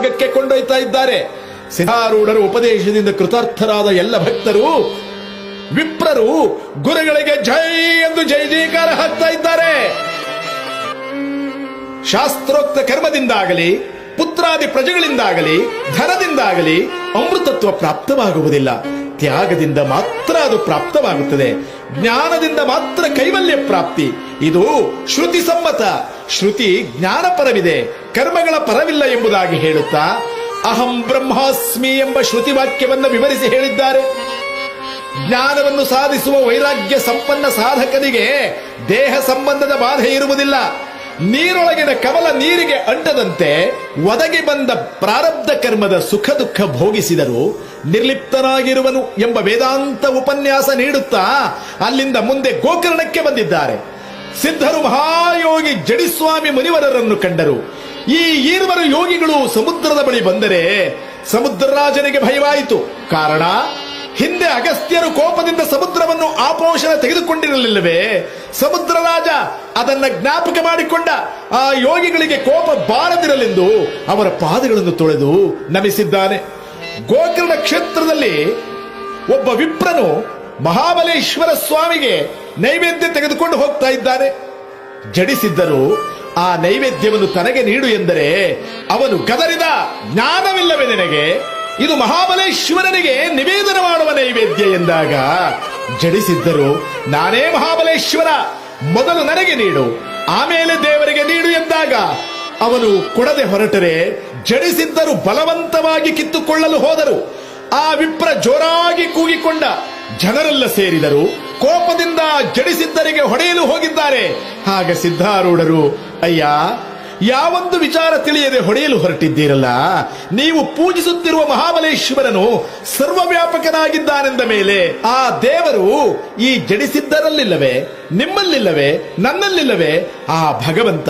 ಮಾರ್ಗಕ್ಕೆ ಕೊಂಡೊಯ್ತಾ ಇದ್ದಾರೆ. ಸಿದ್ಧಾರೂಢರ ಉಪದೇಶದಿಂದ ಕೃತಾರ್ಥರಾದ ಎಲ್ಲ ಭಕ್ತರು, ವಿಪ್ರರು ಗುರುಗಳಿಗೆ ಜೈ ಎಂದು ಜೈ ಜೈಕಾರ ಹಾಕ್ತಾ ಇದ್ದಾರೆ. ಶಾಸ್ತ್ರೋಕ್ತ ಕರ್ಮದಿಂದಾಗಲಿ, ಪುತ್ರಾದಿ ಪ್ರಜೆಗಳಿಂದಾಗಲಿ, ಧನದಿಂದಾಗಲಿ ಅಮೃತತ್ವ ಪ್ರಾಪ್ತವಾಗುವುದಿಲ್ಲ. ತ್ಯಾಗದಿಂದ ಮಾತ್ರ ಅದು ಪ್ರಾಪ್ತವಾಗುತ್ತದೆ. ಜ್ಞಾನದಿಂದ ಮಾತ್ರ ಕೈವಲ್ಯ ಪ್ರಾಪ್ತಿ. ಇದು ಶ್ರುತಿ ಸಮ್ಮತ. ಶ್ರುತಿ ಜ್ಞಾನ ಪರವಿದೆ. ಕರ್ಮಗಳ ಪರವಿಲ್ಲ ಎಂಬುದಾಗಿ ಹೇಳುತ್ತಾ, ಅಹಂ ಬ್ರಹ್ಮಾಸ್ಮಿ ಎಂಬ ಶ್ರುತಿ ವಾಕ್ಯವನ್ನು ವಿವರಿಸಿ ಹೇಳಿದ್ದಾರೆ. ಜ್ಞಾನವನ್ನು ಸಾಧಿಸುವ ವೈರಾಗ್ಯ ಸಂಪನ್ನ ಸಾಧಕನಿಗೆ ದೇಹ ಸಂಬಂಧದ ಬಾಧೆ ಇರುವುದಿಲ್ಲ. ನೀರೊಳಗಿನ ಕಮಲ ನೀರಿಗೆ ಅಂಟದಂತೆ ಒದಗಿ ಬಂದ ಪ್ರಾರಬ್ಧ ಕರ್ಮದ ಸುಖ ದುಃಖ ಭೋಗಿಸಿದರು ನಿರ್ಲಿಪ್ತನಾಗಿರುವನು ಎಂಬ ವೇದಾಂತ ಉಪನ್ಯಾಸ ನೀಡುತ್ತಾ ಅಲ್ಲಿಂದ ಮುಂದೆ ಗೋಕರ್ಣಕ್ಕೆ ಬಂದಿದ್ದಾರೆ. ಸಿದ್ಧರು ಮಹಾಯೋಗಿ ಜಡಿಸ್ವಾಮಿ ಮುನಿವರರನ್ನು ಕಂಡರು. ಈ ಈರ್ವರು ಯೋಗಿಗಳು ಸಮುದ್ರದ ಬಳಿ ಬಂದರೆ ಸಮುದ್ರರಾಜನಿಗೆ ಭಯವಾಯಿತು. ಕಾರಣ ಹಿಂದೆ ಅಗಸ್ತ್ಯರು ಕೋಪದಿಂದ ಸಮುದ್ರವನ್ನು ಆಪೋಷಣ ತೆಗೆದುಕೊಂಡಿರಲಿಲ್ಲವೇ? ಸಮುದ್ರ ರಾಜ ಅದನ್ನ ಜ್ಞಾಪಕ ಮಾಡಿಕೊಂಡ ಆ ಯೋಗಿಗಳಿಗೆ ಕೋಪ ಬಾರದಿರಲೆಂದು ಅವರ ಪಾದಗಳನ್ನು ತೊಳೆದು ನಮಿಸಿದ್ದಾನೆ. ಗೋಕರ್ಣ ಕ್ಷೇತ್ರದಲ್ಲಿ ಒಬ್ಬ ವಿಪ್ರನು ಮಹಾಬಲೇಶ್ವರ ಸ್ವಾಮಿಗೆ ನೈವೇದ್ಯ ತೆಗೆದುಕೊಂಡು ಹೋಗ್ತಾ ಇದ್ದಾನೆ. ಜಡಿಸಿದ್ದರು ಆ ನೈವೇದ್ಯವನ್ನು ತನಗೆ ನೀಡು ಎಂದರೆ ಅವನು ಗದರಿದ ಜ್ಞಾನವಿಲ್ಲವೇ ನಿನಗೆ? ಇದು ಮಹಾಬಲೇಶ್ವರನಿಗೆ ನಿವೇದನ ಮಾಡುವ ನೈವೇದ್ಯ ಎಂದಾಗ ಜಡಿಸಿದ್ದರು. ನಾನೇ ಮಹಾಬಲೇಶ್ವರ, ಮೊದಲು ನನಗೆ ನೀಡು, ಆಮೇಲೆ ದೇವರಿಗೆ ನೀಡು ಎಂದಾಗ ಅವನು ಕೊಡದೆ ಹೊರಟರೆ, ಜಡಿಸಿದ್ದರು, ಬಲವಂತವಾಗಿ ಕಿತ್ತುಕೊಳ್ಳಲು ಹೋದರು. ಆ ವಿಪ್ರ ಜೋರಾಗಿ ಕೂಗಿಕೊಂಡ ಜನರೆಲ್ಲ ಸೇರಿದರು. ಕೋಪದಿಂದ ಜಡಿಸಿದ್ದರಿಗೆ ಹೊಡೆಯಲು ಹೋಗಿದ್ದಾರೆ. ಹಾಗೆ ಸಿದ್ಧಾರೂಢರು, ಅಯ್ಯ ಯಾವೊಂದು ವಿಚಾರ ತಿಳಿಯದೆ ಹೊಡೆಯಲು ಹೊರಟಿದ್ದೀರಲ್ಲ? ನೀವು ಪೂಜಿಸುತ್ತಿರುವ ಮಹಾಬಲೇಶ್ವರನು ಸರ್ವವ್ಯಾಪಕನಾಗಿದ್ದಾನೆಂದ ಮೇಲೆ ಆ ದೇವರು ಈ ಜಡಿಸಿದ್ದರಲ್ಲಿಲ್ಲವೇ ನಿಮ್ಮಲ್ಲಿಲ್ಲವೇ, ನನ್ನಲ್ಲಿಲ್ಲವೇ? ಆ ಭಗವಂತ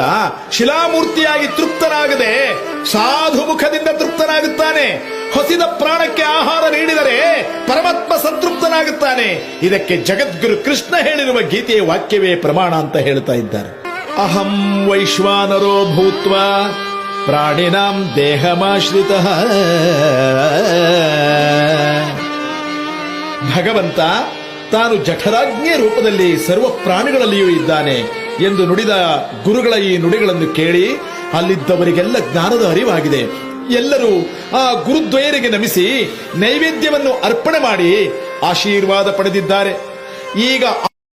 ಶಿಲಾಮೂರ್ತಿಯಾಗಿ ತೃಪ್ತನಾಗದೆ ಸಾಧು ಮುಖದಿಂದ ತೃಪ್ತನಾಗುತ್ತಾನೆ. ಹೊಸಿದ ಪ್ರಾಣಕ್ಕೆ ಆಹಾರ ನೀಡಿದರೆ ಪರಮಾತ್ಮ ಸಂತೃಪ್ತನಾಗುತ್ತಾನೆ. ಇದಕ್ಕೆ ಜಗದ್ಗುರು ಕೃಷ್ಣ ಹೇಳಿರುವ ಗೀತೆಯ ವಾಕ್ಯವೇ ಪ್ರಮಾಣ ಅಂತ ಹೇಳ್ತಾ ಇದ್ದಾರೆ. ಅಹಂ ವೈಶ್ವಾನರೋ ಭೂತ್ವ ಪ್ರಾಣಿನಾಂ ದೇಹಮಾಶ್ರಿತ ಭಗವಂತ ತಾನು ಜಠರಾಜ್ಞೆ ರೂಪದಲ್ಲಿ ಸರ್ವ ಪ್ರಾಣಿಗಳಲ್ಲಿಯೂ ಇದ್ದಾನೆ ಎಂದು ನುಡಿದ ಗುರುಗಳ ಈ ನುಡಿಗಳನ್ನು ಕೇಳಿ ಅಲ್ಲಿದ್ದವರಿಗೆಲ್ಲ ಜ್ಞಾನದ ಅರಿವಾಗಿದೆ. ಎಲ್ಲರೂ ಆ ಗುರುದ್ವಯರಿಗೆ ನಮಿಸಿ ನೈವೇದ್ಯವನ್ನು ಅರ್ಪಣೆ ಮಾಡಿ ಆಶೀರ್ವಾದ ಪಡೆದಿದ್ದಾರೆ. ಈಗ